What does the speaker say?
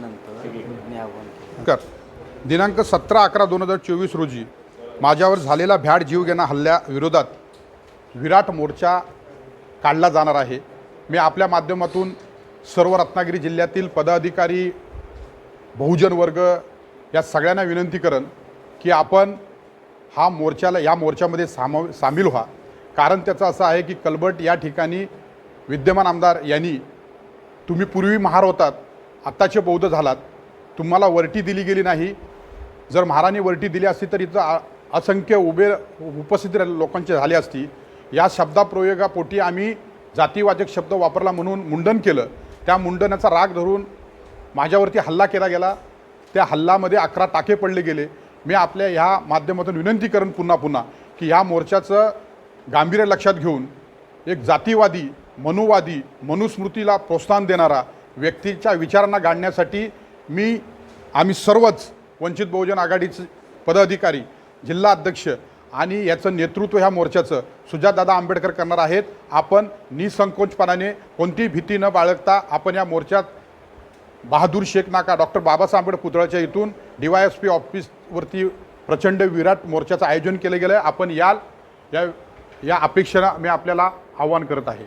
नंतर मी आव्हान केलं. कर. दिनांक सतरा अकरा दोन हजार चोवीस रोजी माझ्यावर झालेला भ्याड जीवघेणा हल्ल्याविरोधात विराट मोर्चा काढला जाणार आहे. मी आपल्या माध्यमातून सर्व रत्नागिरी जिल्ह्यातील पदाधिकारी बहुजन वर्ग या सगळ्यांना विनंती करेन की आपण हा मोर्चाला या मोर्चामध्ये सामा सामील व्हा. कारण त्याचं असं आहे की कलबट या ठिकाणी विद्यमान आमदार यांनी तुम्ही पूर्वी महार होतात आत्ताचे बौद्ध झालात. तुम्हाला वरटी दिली गेली नाही. जर महाराणी वरटी दिली असती तर इथं असंख्य उभे उपस्थित लोकांचे झाले असती. या शब्दाप्रयोगापोटी आम्ही जातीवाचक शब्द वापरला म्हणून मुंडन केलं. त्या मुंडनाचा राग धरून माझ्यावरती हल्ला केला गेला. त्या हल्ल्यामध्ये अकरा टाके पडले गेले. मी आपल्या ह्या माध्यमातून विनंती करेन पुन्हा पुन्हा की ह्या मोर्चाचं गांभीर्य लक्षात घेऊन एक जातीवादी मनुवादी मनुस्मृतीला प्रोत्साहन देणारा व्यक्तीच्या विचारांना गाडण्यासाठी मी आम्ही सर्वच वंचित बहुजन आघाडीचे पदाधिकारी जिल्हा अध्यक्ष आणि याचं नेतृत्व ह्या मोर्चाचं सुजातदादा आंबेडकर करणार आहेत. आपण निसंकोचपणाने कोणतीही भीती न बाळगता आपण या मोर्चात बहादूर शेख नाका डॉक्टर बाबासाहेब आंबेडकर पुतळ्याच्या इथून डी वाय एस पी ऑफिसवरती प्रचंड विराट मोर्चाचं आयोजन केलं गेलं आहे आपण याल या या अपेक्षेला मी आपल्याला आव्हान करत आहे.